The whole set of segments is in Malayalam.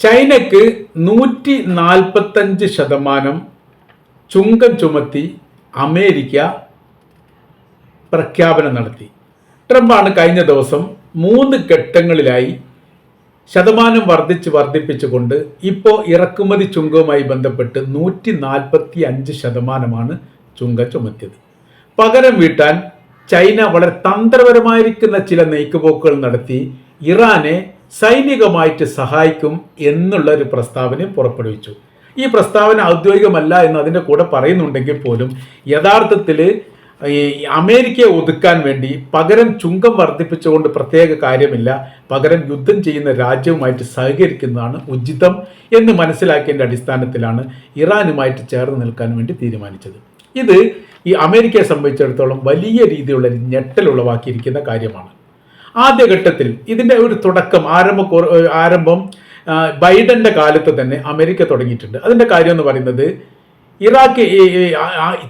ചൈനയ്ക്ക് നൂറ്റി നാൽപ്പത്തഞ്ച് ശതമാനം ചുങ്കം ചുമത്തി അമേരിക്ക പ്രഖ്യാപനം നടത്തി. ട്രംപാണ് കഴിഞ്ഞ ദിവസം മൂന്ന് ഘട്ടങ്ങളിലായി ശതമാനം വർദ്ധിച്ച് വർദ്ധിപ്പിച്ചുകൊണ്ട് ഇപ്പോൾ ഇറക്കുമതി ചുങ്കവുമായി ബന്ധപ്പെട്ട് നൂറ്റി നാൽപ്പത്തി അഞ്ച് ശതമാനമാണ് ചുങ്കം ചുമത്തിയത്. പകരം വീട്ടാൻ ചൈന വളരെ തന്ത്രപരമായിരിക്കുന്ന ചില നീക്കുപോക്കുകൾ നടത്തി ഇറാനെ സൈനികമായിട്ട് സഹായിക്കും എന്നുള്ള ഒരു പ്രസ്താവന പുറപ്പെടുവിച്ചു. ഈ പ്രസ്താവന ഔദ്യോഗികമല്ല എന്ന് അതിന്റെ കൂടെ പറയുന്നുണ്ടെങ്കിൽ പോലും യഥാർത്ഥത്തിൽ ഈ അമേരിക്കയെ ഒതുക്കാൻ വേണ്ടി പകരം ചുങ്കം വർദ്ധിപ്പിച്ചുകൊണ്ട് പ്രത്യേക കാര്യമില്ല. പകരം യുദ്ധം ചെയ്യുന്ന രാജ്യവുമായിട്ട് സഹകരിക്കുന്നതാണ് ഉചിതം എന്ന് മനസ്സിലാക്കിയതിന്റെ അടിസ്ഥാനത്തിലാണ് ഇറാനുമായിട്ട് ചേർന്ന് നിൽക്കാൻ വേണ്ടി തീരുമാനിച്ചത്. ഇത് ഈ അമേരിക്കയെ സംബന്ധിച്ചിടത്തോളം വലിയ രീതിയിലുള്ള ഒരു ഞെട്ടലുളവാക്കിയിരിക്കുന്ന കാര്യമാണ്. ആദ്യഘട്ടത്തിൽ ഇതിന്റെ ഒരു തുടക്കം ആരംഭ ആരംഭം ബൈഡന്റെ കാലത്ത് തന്നെ അമേരിക്ക തുടങ്ങിയിട്ടുണ്ട്. അതിന്റെ കാര്യം എന്ന് പറയുന്നത് ഇറാഖ്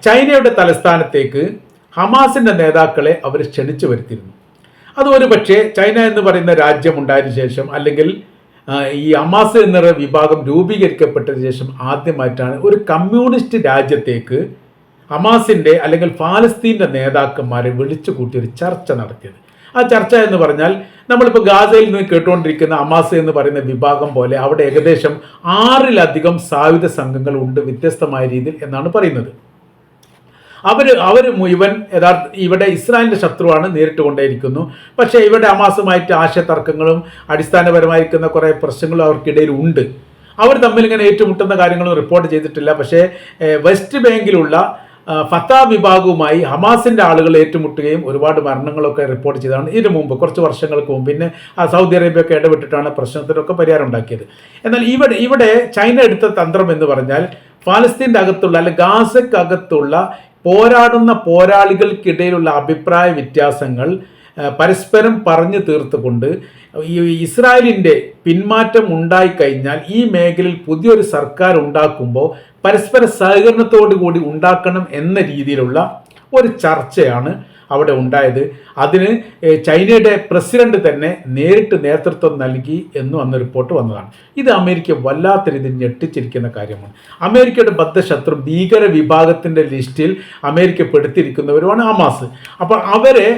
ചൈനയുടെ തലസ്ഥാനത്തേക്ക് ഹമാസിന്റെ നേതാക്കളെ അവർ ക്ഷണിച്ചു വരുത്തിയിരുന്നു. അത് ഒരു പക്ഷേ ചൈന എന്ന് പറയുന്ന രാജ്യം ഉണ്ടായതിനു ശേഷം അല്ലെങ്കിൽ ഈ അമാസ് എന്നൊരു വിഭാഗം രൂപീകരിക്കപ്പെട്ടതിന് ശേഷം ആദ്യമായിട്ടാണ് ഒരു കമ്മ്യൂണിസ്റ്റ് രാജ്യത്തേക്ക് അമാസിന്റെ അല്ലെങ്കിൽ ഫാലസ്തീന്റെ നേതാക്കന്മാരെ വിളിച്ചു കൂട്ടി ഒരു ചർച്ച നടത്തിയത്. ആ ചർച്ച എന്ന് പറഞ്ഞാൽ നമ്മളിപ്പോൾ ഗാസയിൽ നിന്ന് കേട്ടുകൊണ്ടിരിക്കുന്ന അമാസ് എന്ന് പറയുന്ന വിഭാഗം പോലെ അവിടെ ഏകദേശം ആറിലധികം സായുധ സംഘങ്ങൾ ഉണ്ട് വ്യത്യസ്തമായ രീതിയിൽ എന്നാണ് പറയുന്നത്. അവർ അവർ മുഴുവൻ യഥാർത്ഥ ഇവിടെ ഇസ്രായേലിന്റെ ശത്രുവാണ് നേരിട്ട് കൊണ്ടേയിരിക്കുന്നു. പക്ഷേ ഇവിടെ അമാസുമായിട്ട് ആശയതർക്കങ്ങളും അടിസ്ഥാനപരമായിരിക്കുന്ന കുറേ പ്രശ്നങ്ങളും അവർക്കിടയിൽ ഉണ്ട്. അവർ തമ്മിൽ ഇങ്ങനെ ഏറ്റുമുട്ടുന്ന കാര്യങ്ങളും റിപ്പോർട്ട് ചെയ്തിട്ടില്ല. പക്ഷേ വെസ്റ്റ് ബാങ്കിലുള്ള ഫത്ത വിഭാഗവുമായി ഹമാസിന്റെ ആളുകൾ ഏറ്റുമുട്ടുകയും ഒരുപാട് മരണങ്ങളൊക്കെ റിപ്പോർട്ട് ചെയ്തതാണ്. ഇതിനു മുമ്പ് കുറച്ച് വർഷങ്ങൾക്ക് മുമ്പ്. പിന്നെ സൗദി അറേബ്യ ഒക്കെ ഇടപെട്ടിട്ടാണ് പ്രശ്നത്തിനൊക്കെ പരിഹാരം ഉണ്ടാക്കിയത്. എന്നാൽ ഇവിടെ ഇവിടെ ചൈന എടുത്ത തന്ത്രം എന്ന് പറഞ്ഞാൽ ഫലസ്തീന്റെ അകത്തുള്ള അല്ലെങ്കിൽ ഗാസക്കകത്തുള്ള പോരാടുന്ന പോരാളികൾക്കിടയിലുള്ള അഭിപ്രായ വ്യത്യാസങ്ങൾ പരസ്പരം പറഞ്ഞു തീർത്തുകൊണ്ട് ഈ ഇസ്രായേലിന്റെ പിന്മാറ്റം ഉണ്ടായിക്കഴിഞ്ഞാൽ ഈ മേഖലയിൽ പുതിയൊരു സർക്കാർ ഉണ്ടാക്കുമ്പോൾ പരസ്പര സഹകരണത്തോടു കൂടി ഉണ്ടാക്കണം എന്ന രീതിയിലുള്ള ഒരു ചർച്ചയാണ് അവിടെ ഉണ്ടായത്. അതിന് ചൈനയുടെ പ്രസിഡന്റ് തന്നെ നേരിട്ട് നേതൃത്വം നൽകി എന്ന് അന്ന് റിപ്പോർട്ട് വന്നതാണ്. ഇത് അമേരിക്ക വല്ലാത്ത രീതിയിൽ ഞെട്ടിച്ചിരിക്കുന്ന കാര്യമാണ്. അമേരിക്കയുടെ ബദ്ധശത്രു ഭീകര വിഭാഗത്തിന്റെ ലിസ്റ്റിൽ അമേരിക്ക പെടുത്തിയിരിക്കുന്നവരുമാണ് ഹമാസ്. അപ്പോൾ അവരെ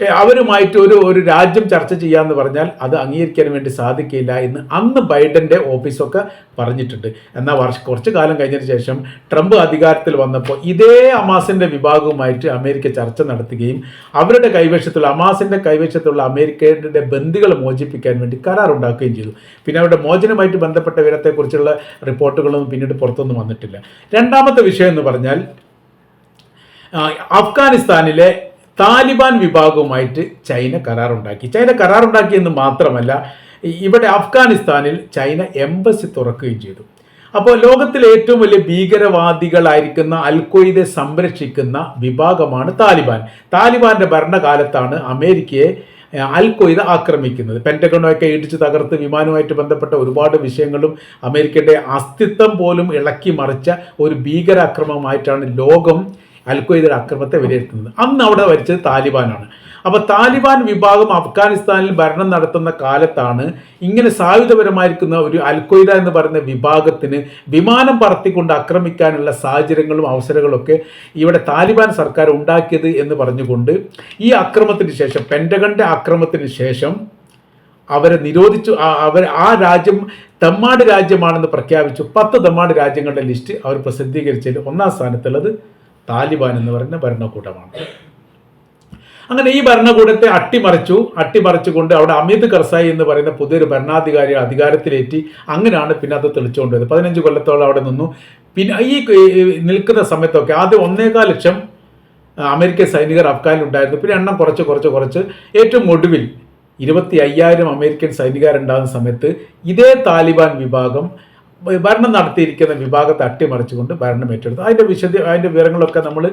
അവരുമായിട്ട് ഒരു ഒരു രാജ്യം ചർച്ച ചെയ്യാമെന്ന് പറഞ്ഞാൽ അത് അംഗീകരിക്കാൻ വേണ്ടി സാധിക്കില്ല എന്ന് അന്ന് ബൈഡന്റെ ഓഫീസൊക്കെ പറഞ്ഞിട്ടുണ്ട്. എന്നാൽ വർഷ കുറച്ച് കാലം കഴിഞ്ഞതിന് ശേഷം ട്രംപ് അധികാരത്തിൽ വന്നപ്പോൾ ഇതേ അമാസിന്റെ വിഭാഗവുമായിട്ട് അമേരിക്ക ചർച്ച നടത്തുകയും അവരുടെ കൈവശത്തുള്ള അമാസിന്റെ കൈവശത്തുള്ള അമേരിക്കയുടെ ബന്ധികൾ മോചിപ്പിക്കാൻ വേണ്ടി കരാറുണ്ടാക്കുകയും ചെയ്തു. പിന്നെ അവരുടെ മോചനമായിട്ട് ബന്ധപ്പെട്ട വിവരത്തെക്കുറിച്ചുള്ള റിപ്പോർട്ടുകളൊന്നും പിന്നീട് പുറത്തൊന്നും വന്നിട്ടില്ല. രണ്ടാമത്തെ വിഷയം എന്ന് പറഞ്ഞാൽ അഫ്ഗാനിസ്ഥാനിലെ താലിബാൻ വിഭാഗവുമായിട്ട് ചൈന കരാറുണ്ടാക്കി. ചൈന കരാറുണ്ടാക്കിയെന്ന് മാത്രമല്ല ഇവിടെ അഫ്ഗാനിസ്ഥാനിൽ ചൈന എംബസി തുറക്കുകയും ചെയ്തു. അപ്പോൾ ലോകത്തിലെ ഏറ്റവും വലിയ ഭീകരവാദികളായിരിക്കുന്ന അൽക്കൊയ്തെ സംരക്ഷിക്കുന്ന വിഭാഗമാണ് താലിബാൻ. താലിബാന്റെ ഭരണകാലത്താണ് അമേരിക്കയെ അൽക്കൊയ്ത ആക്രമിക്കുന്നത്. പെന്റഗണൊക്കെ ഇടിച്ച് തകർത്ത് വിമാനവുമായിട്ട് ബന്ധപ്പെട്ട ഒരുപാട് വിഷയങ്ങളും അമേരിക്കയുടെ അസ്തിത്വം പോലും ഇളക്കി മറിച്ച ഒരു ഭീകരാക്രമമായിട്ടാണ് ലോകം അൽ ഖ്വയ്ദയുടെ അക്രമത്തെ വിലയിരുത്തുന്നത്. അന്ന് അവിടെ വരിച്ചത് താലിബാനാണ്. അപ്പോൾ താലിബാൻ വിഭാഗം അഫ്ഗാനിസ്ഥാനിൽ ഭരണം നടത്തുന്ന കാലത്താണ് ഇങ്ങനെ സായുധപരമായിരിക്കുന്ന ഒരു അൽഖ്വയ്ദ എന്ന് പറയുന്ന വിഭാഗത്തിന് വിമാനം പറത്തിക്കൊണ്ട് ആക്രമിക്കാനുള്ള സാഹചര്യങ്ങളും അവസരങ്ങളൊക്കെ ഇവിടെ താലിബാൻ സർക്കാർ ഉണ്ടാക്കിയത് എന്ന് പറഞ്ഞുകൊണ്ട് ഈ അക്രമത്തിന് ശേഷം പെന്റഗണിന്റെ അക്രമത്തിന് ശേഷം അവരെ നിരോധിച്ചു. അവർ ആ രാജ്യം തെമ്മാട് രാജ്യമാണെന്ന് പ്രഖ്യാപിച്ചു. പത്ത് തെമ്മാട് രാജ്യങ്ങളുടെ ലിസ്റ്റ് അവർ പ്രസിദ്ധീകരിച്ചതിൽ ഒന്നാം സ്ഥാനത്തുള്ളത് താലിബാൻ എന്ന് പറയുന്ന ഭരണകൂടമാണ് അങ്ങനെ ഈ ഭരണകൂടത്തെ അട്ടിമറിച്ചു. അട്ടിമറിച്ചുകൊണ്ട് അവിടെ അമിത് കർസായി എന്ന് പറയുന്ന പുതിയൊരു ഭരണാധികാരി അധികാരത്തിലേറ്റി അങ്ങനെയാണ് പിന്നെ അത് തെളിച്ചുകൊണ്ടുവരുന്നത്. പതിനഞ്ച് കൊല്ലത്തോളം അവിടെ നിന്നു. പിന്നെ ഈ നിൽക്കുന്ന സമയത്തൊക്കെ ആദ്യം ഒന്നേകാൽ ലക്ഷം അമേരിക്കൻ സൈനികർ അഫ്ഗാനിൽ ഉണ്ടായിരുന്നു പിന്നെ എണ്ണം കുറച്ച് കുറച്ച് കുറച്ച്. ഏറ്റവും ഒടുവിൽ ഇരുപത്തി അയ്യായിരം അമേരിക്കൻ സൈനികരുണ്ടാകുന്ന സമയത്ത് ഇതേ താലിബാൻ വിഭാഗം ഭരണം നടത്തിയിരിക്കുന്ന വിഭാഗത്തെ അട്ടിമറിച്ചുകൊണ്ട് ഭരണം ഏറ്റെടുത്തു. അതിന്റെ വിശദ അതിന്റെ വിവരങ്ങളൊക്കെ നമ്മൾ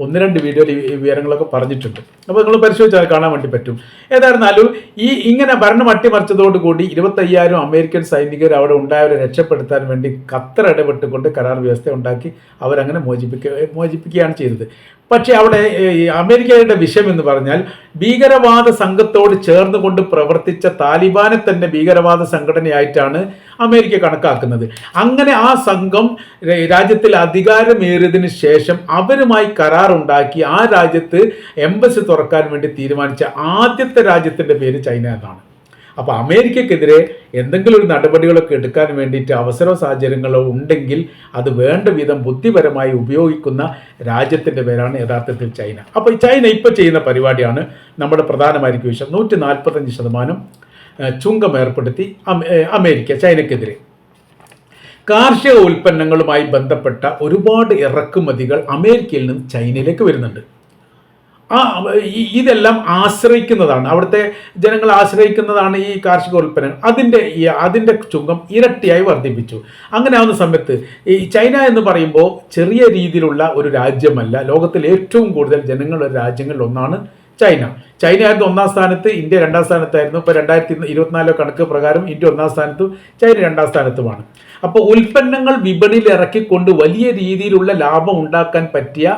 ഒന്ന് രണ്ട് വീഡിയോയിൽ ഈ വിവരങ്ങളൊക്കെ പറഞ്ഞിട്ടുണ്ട്. അപ്പോൾ നിങ്ങൾ പരിശോധിച്ചാൽ കാണാൻ വേണ്ടി പറ്റും. ഏതായിരുന്നാലും ഈ ഇങ്ങനെ ഭരണം അട്ടിമറിച്ചതോടുകൂടി ഇരുപത്തയ്യായിരം അമേരിക്കൻ സൈനികർ അവിടെ ഉണ്ടായവരെ രക്ഷപ്പെടുത്താൻ വേണ്ടി ഖത്തർ ഇടപെട്ടുകൊണ്ട് കരാർ വ്യവസ്ഥ ഉണ്ടാക്കി അവരങ്ങനെ മോചിപ്പിക്കുക മോചിപ്പിക്കുകയാണ് ചെയ്തത്. പക്ഷേ അവിടെ അമേരിക്കയുടെ വിഷയം എന്ന് പറഞ്ഞാൽ ഭീകരവാദ സംഘത്തോട് ചേർന്നുകൊണ്ട് പ്രവർത്തിച്ച താലിബാനെ തന്നെ ഭീകരവാദ സംഘടനയായിട്ടാണ് അമേരിക്ക കണക്കാക്കുന്നത്. അങ്ങനെ ആ സംഘം രാജ്യത്തിൽ അധികാരമേറിയതിന് ശേഷം അവരുമായി കരാറുണ്ടാക്കി ആ രാജ്യത്ത് എംബസി തുറക്കാൻ വേണ്ടി തീരുമാനിച്ച ആദ്യത്തെ രാജ്യത്തിന്റെ പേര് ചൈന എന്നാണ്. അപ്പോൾ അമേരിക്കക്കെതിരെ എന്തെങ്കിലും ഒരു നടപടികളൊക്കെ എടുക്കാൻ വേണ്ടിയിട്ട് അവസര സാഹചര്യങ്ങളോ ഉണ്ടെങ്കിൽ അത് വേണ്ട വിധം ബുദ്ധിപരമായി ഉപയോഗിക്കുന്ന രാജ്യത്തിന്റെ പേരാണ് യഥാർത്ഥത്തിൽ ചൈന. അപ്പോൾ ചൈന ഇപ്പോൾ ചെയ്യുന്ന പരിപാടിയാണ് നമ്മുടെ പ്രധാനമായിരിക്കും വിഷയം. നൂറ്റി നാൽപ്പത്തഞ്ച് ശതമാനം ചുങ്കം ഏർപ്പെടുത്തി അമേരിക്ക ചൈനക്കെതിരെ. കാർഷിക ഉൽപ്പന്നങ്ങളുമായി ബന്ധപ്പെട്ട ഒരുപാട് ഇറക്കുമതികൾ അമേരിക്കയിൽ നിന്ന് ചൈനയിലേക്ക് വരുന്നുണ്ട്. ആ ഇതെല്ലാം ആശ്രയിക്കുന്നതാണ്. അവിടുത്തെ ജനങ്ങൾ ആശ്രയിക്കുന്നതാണ് ഈ കാർഷിക ഉൽപ്പന്നങ്ങൾ. അതിന്റെ അതിന്റെ ചുങ്കം ഇരട്ടിയായി വർദ്ധിപ്പിച്ചു. അങ്ങനെ ആവുന്ന സമയത്ത് ഈ ചൈന എന്ന് പറയുമ്പോൾ ചെറിയ രീതിയിലുള്ള ഒരു രാജ്യമല്ല. ലോകത്തിൽ ഏറ്റവും കൂടുതൽ ജനങ്ങളുടെ രാജ്യങ്ങളിൽ ഒന്നാണ് ചൈന. ചൈന ആയിരുന്നു ഒന്നാം സ്ഥാനത്ത് ഇന്ത്യ രണ്ടാം സ്ഥാനത്തായിരുന്നു. ഇപ്പോൾ രണ്ടായിരത്തി ഇരുപത്തിനാലോ കണക്ക് പ്രകാരം ഇന്ത്യ ഒന്നാം സ്ഥാനത്തും ചൈന രണ്ടാം സ്ഥാനത്തുമാണ്. അപ്പോൾ ഉൽപ്പന്നങ്ങൾ വിപണിയിൽ ഇറക്കിക്കൊണ്ട് വലിയ രീതിയിലുള്ള ലാഭം ഉണ്ടാക്കാൻ പറ്റിയ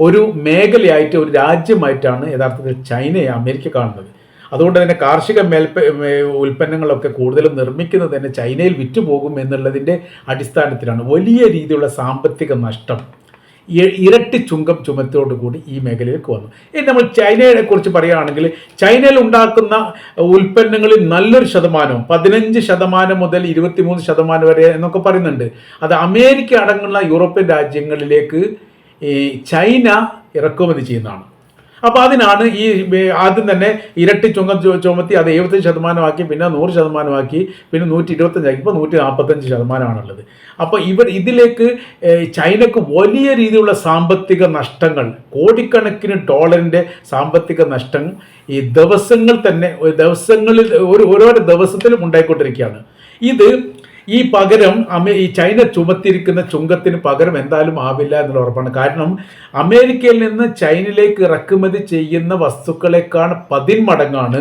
ഒരു മേഖലയായിട്ട് ഒരു രാജ്യമായിട്ടാണ് യഥാർത്ഥത്തിൽ ചൈനയെ അമേരിക്ക കാണുന്നത്. അതുകൊണ്ട് തന്നെ കാർഷിക മേൽപ്പ ഉൽപ്പന്നങ്ങളൊക്കെ കൂടുതലും നിർമ്മിക്കുന്നത് തന്നെ ചൈനയിൽ വിറ്റുപോകും എന്നുള്ളതിന്റെ അടിസ്ഥാനത്തിലാണ്. വലിയ രീതിയിലുള്ള സാമ്പത്തിക നഷ്ടം ഇരട്ടി ചുങ്കം ചുമത്തോടുകൂടി ഈ മേഖലയിലേക്ക് വന്നു. ഇനി നമ്മൾ ചൈനയെ കുറിച്ച് പറയുകയാണെങ്കിൽ ചൈനയിൽ ഉണ്ടാക്കുന്ന ഉൽപ്പന്നങ്ങളിൽ നല്ലൊരു ശതമാനം പതിനഞ്ച് ശതമാനം മുതൽ ഇരുപത്തിമൂന്ന് ശതമാനം വരെ എന്നൊക്കെ പറയുന്നുണ്ട്. അത് അമേരിക്ക അടങ്ങുന്ന യൂറോപ്യൻ രാജ്യങ്ങളിലേക്ക് ഈ ചൈന ഇറക്കുമതി ചെയ്യുന്നതാണ്. അപ്പോൾ അതിനാണ് ഈ ആദ്യം തന്നെ ഇരട്ടി ചുങ്കം ചുമത്തി അത് എഴുപത്തഞ്ച് ശതമാനമാക്കി പിന്നെ നൂറ് ശതമാനമാക്കി പിന്നെ നൂറ്റി ഇരുപത്തഞ്ചാക്കി ഇപ്പോൾ നൂറ്റി നാൽപ്പത്തഞ്ച് ശതമാനമാണുള്ളത്. അപ്പോൾ ഇവർ ഇതിലേക്ക് ചൈനക്ക് വലിയ രീതിയിലുള്ള സാമ്പത്തിക നഷ്ടങ്ങൾ കോടിക്കണക്കിന് ഡോളറിന്റെ സാമ്പത്തിക നഷ്ടം ഈ ദിവസങ്ങൾ തന്നെ ദിവസങ്ങളിൽ ഒരു ഓരോരോ ദിവസത്തിലും ഉണ്ടായിക്കൊണ്ടിരിക്കുകയാണ്. ഇത് ഈ പകരം അമേ ഈ ചൈന ചുമത്തിയിരിക്കുന്ന ചുങ്കത്തിന് പകരം എന്തായാലും ആവില്ല എന്നുള്ള ഉറപ്പാണ്. കാരണം അമേരിക്കയിൽ നിന്ന് ചൈനയിലേക്ക് ഇറക്കുമതി ചെയ്യുന്ന വസ്തുക്കളെക്കാൾ പതിന്മടങ്ങാണ്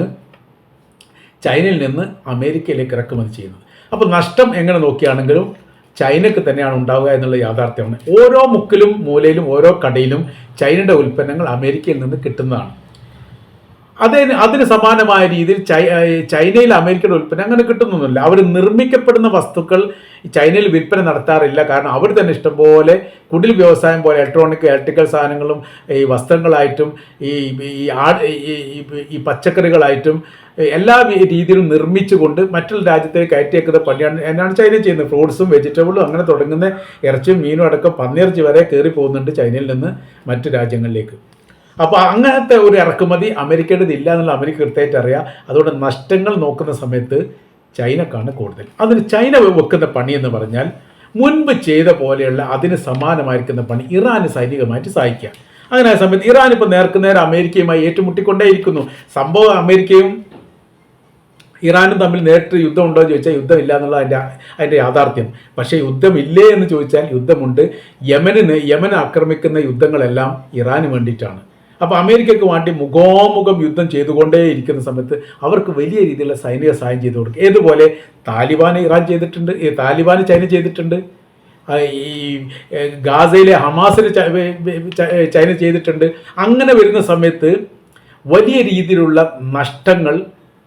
ചൈനയിൽ നിന്ന് അമേരിക്കയിലേക്ക് ഇറക്കുമതി ചെയ്യുന്നത്. അപ്പോൾ നഷ്ടം എങ്ങനെ നോക്കിയാണെങ്കിലും ചൈനക്ക് തന്നെയാണ് ഉണ്ടാവുക എന്നുള്ള യാഥാർത്ഥ്യമാണ്. ഓരോ മുക്കിലും മൂലയിലും ഓരോ കടയിലും ചൈനയുടെ ഉൽപ്പന്നങ്ങൾ അമേരിക്കയിൽ നിന്ന് കിട്ടുന്നതാണ്. അതിന് അതിന് സമാനമായ രീതിയിൽ ചൈനയിൽ അമേരിക്കയുടെ ഉൽപ്പന്നം അങ്ങനെ കിട്ടുന്നൊന്നുമില്ല. അവർ നിർമ്മിക്കപ്പെടുന്ന വസ്തുക്കൾ ചൈനയിൽ വിൽപ്പന നടത്താറില്ല. കാരണം അവർ തന്നെ ഇഷ്ടംപോലെ കുടിൽ വ്യവസായം പോലെ ഇലക്ട്രോണിക് ഇലക്ട്രിക്കൽ സാധനങ്ങളും ഈ വസ്ത്രങ്ങളായിട്ടും ഈ ഈ ആ- ഈ പച്ചക്കറികളായിട്ടും എല്ലാ രീതിയിലും നിർമ്മിച്ചുകൊണ്ട് മറ്റുള്ള രാജ്യത്തേക്ക് കയറ്റിയേക്കുന്ന പണിയാണ് എന്നാണ് ചൈന ചെയ്യുന്നത്. ഫ്രൂട്ട്സും വെജിറ്റബിളും അങ്ങനെ തുടങ്ങുന്ന ഇറച്ചിയും മീനും അടക്കം പന്നിയിറച്ചി വരെ കയറി പോകുന്നുണ്ട് ചൈനയിൽ നിന്ന് മറ്റു രാജ്യങ്ങളിലേക്ക്. അപ്പോൾ അങ്ങനത്തെ ഒരു ഇറക്കുമതി അമേരിക്കയുടെ ഇല്ല എന്നുള്ള അമേരിക്ക കൃത്യമായിട്ട് അറിയാം. അതുകൊണ്ട് നഷ്ടങ്ങൾ നോക്കുന്ന സമയത്ത് ചൈനക്കാണ് കൂടുതൽ. അതിന് ചൈന വെക്കുന്ന പണി എന്ന് പറഞ്ഞാൽ മുൻപ് ചെയ്ത പോലെയുള്ള അതിന് സമാനമായിരിക്കുന്ന പണി ഇറാന് സൈനികമായിട്ട് സഹായിക്കുക. അങ്ങനെ ആ സമയത്ത് ഇറാൻ ഇപ്പോൾ നേർക്കുനേരെ അമേരിക്കയുമായി ഏറ്റുമുട്ടിക്കൊണ്ടേയിരിക്കുന്നു. സംഭവം അമേരിക്കയും ഇറാനും തമ്മിൽ നേരിട്ട് യുദ്ധം ഉണ്ടോ എന്ന് ചോദിച്ചാൽ യുദ്ധമില്ല എന്നുള്ള അതിന്റെ അതിന്റെ യാഥാർത്ഥ്യം. പക്ഷേ യുദ്ധമില്ലേ എന്ന് ചോദിച്ചാൽ യുദ്ധമുണ്ട്. യമനിന് യമൻ ആക്രമിക്കുന്ന യുദ്ധങ്ങളെല്ലാം ഇറാന് വേണ്ടിയിട്ടാണ്. അപ്പോൾ അമേരിക്കയ്ക്ക് വേണ്ടി മുഖോമുഖം യുദ്ധം ചെയ്തുകൊണ്ടേ ഇരിക്കുന്ന സമയത്ത് അവർക്ക് വലിയ രീതിയിലുള്ള സൈനിക സഹായം ചെയ്തു കൊടുക്കും. ഏതുപോലെ? താലിബാൻ ഇറാൻ ചെയ്തിട്ടുണ്ട്. താലിബാൻ ചൈന ചെയ്തിട്ടുണ്ട്. ഈ ഗാസയിലെ ഹമാസിന് ചൈന ചെയ്തിട്ടുണ്ട്. അങ്ങനെ വരുന്ന സമയത്ത് വലിയ രീതിയിലുള്ള നഷ്ടങ്ങൾ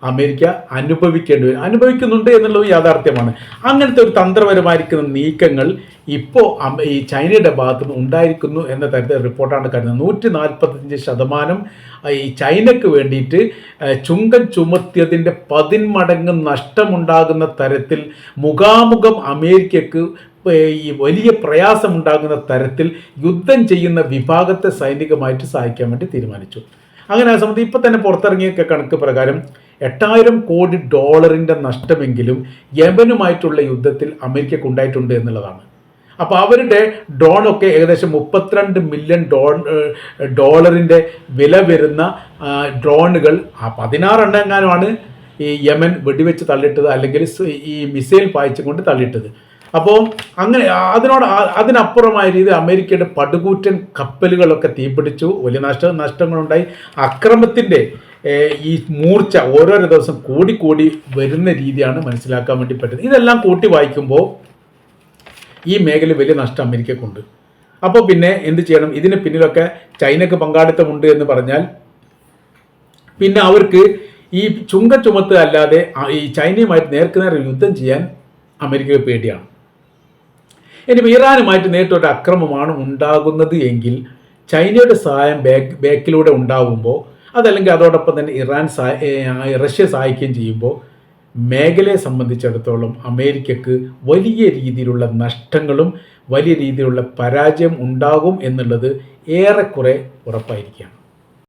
അമേരിക്ക അനുഭവിക്കേണ്ടി വരും. അനുഭവിക്കുന്നുണ്ട് എന്നുള്ളത് യാഥാർത്ഥ്യമാണ്. അങ്ങനത്തെ ഒരു തന്ത്രപരമായിരിക്കുന്ന നീക്കങ്ങൾ ഇപ്പോൾ ഈ ചൈനയുടെ ഭാഗത്തു നിന്ന് ഉണ്ടായിരിക്കുന്നു എന്ന തരത്തിൽ റിപ്പോർട്ടാണ് കരുതുന്നത്. നൂറ്റി നാൽപ്പത്തഞ്ച് ശതമാനം ഈ ചൈനയ്ക്ക് വേണ്ടിയിട്ട് ചുങ്കം ചുമത്തിയതിന്റെ പതിന്മടങ്ങ് നഷ്ടമുണ്ടാകുന്ന തരത്തിൽ മുഖാമുഖം അമേരിക്കക്ക് ഈ വലിയ പ്രയാസമുണ്ടാകുന്ന തരത്തിൽ യുദ്ധം ചെയ്യുന്ന വിഭാഗത്തെ സൈനികമായിട്ട് സഹായിക്കാൻ വേണ്ടി തീരുമാനിച്ചു. അങ്ങനെ ആ സമയത്ത് ഇപ്പം തന്നെ പുറത്തിറങ്ങിയ കണക്ക് പ്രകാരം എട്ടായിരം കോടി ഡോളറിന്റെ നഷ്ടമെങ്കിലും യമനുമായിട്ടുള്ള യുദ്ധത്തിൽ അമേരിക്കക്ക് ഉണ്ടായിട്ടുണ്ട് എന്നുള്ളതാണ്. അപ്പോൾ അവരുടെ ഡോണൊക്കെ ഏകദേശം മുപ്പത്തിരണ്ട് മില്യൺ ഡോ ഡോളറിന്റെ വില വരുന്ന ഡ്രോണുകൾ ആ പതിനാറെണ്ണെങ്ങാനുമാണ് ഈ യമൻ വെടിവെച്ച് തള്ളിയിട്ടത് അല്ലെങ്കിൽ ഈ മിസൈൽ പായിച്ചുകൊണ്ട് തള്ളിയിട്ടത്. അപ്പോൾ അങ്ങനെ അതിനോട് അതിനപ്പുറമായ രീതി അമേരിക്കയുടെ പടുകൂറ്റൻ കപ്പലുകളൊക്കെ തീപിടിച്ചു. വലിയ നഷ്ട നഷ്ടങ്ങളുണ്ടായി. അക്രമത്തിന്റെ ഈ മൂർച്ച ഓരോരോ ദിവസം കൂടി കൂടി വരുന്ന രീതിയാണ് മനസ്സിലാക്കാൻ വേണ്ടി പറ്റുന്നത്. ഇതെല്ലാം കൂട്ടി വായിക്കുമ്പോൾ ഈ മേഖല വലിയ നഷ്ടം അമേരിക്കക്കുണ്ട്. അപ്പോൾ പിന്നെ എന്ത് ചെയ്യണം? ഇതിന് പിന്നിലൊക്കെ ചൈനക്ക് പങ്കാളിത്തമുണ്ട് എന്ന് പറഞ്ഞാൽ പിന്നെ അവർക്ക് ഈ ചുങ്ക ചുമത്ത് അല്ലാതെ ഈ ചൈനയുമായിട്ട് നേർക്കുനേർ യുദ്ധം ചെയ്യാൻ അമേരിക്കയ്ക്ക് പേടിയാണ്. ഇനി ഇറാനുമായിട്ട് നേരിട്ടൊരു അക്രമമാണ് ഉണ്ടാകുന്നത് എങ്കിൽ ചൈനയുടെ സഹായം ബാക്ക് ബാക്കിലൂടെ ഉണ്ടാകുമ്പോൾ അതല്ലെങ്കിൽ അതോടൊപ്പം തന്നെ ഇറാൻ റഷ്യ സഹായിക്കുകയും ചെയ്യുമ്പോൾ മേഖലയെ സംബന്ധിച്ചിടത്തോളം അമേരിക്കക്ക് വലിയ രീതിയിലുള്ള നഷ്ടങ്ങളും വലിയ രീതിയിലുള്ള പരാജയം ഉണ്ടാകും എന്നുള്ളത് ഏറെക്കുറെ ഉറപ്പായിരിക്കുകയാണ്.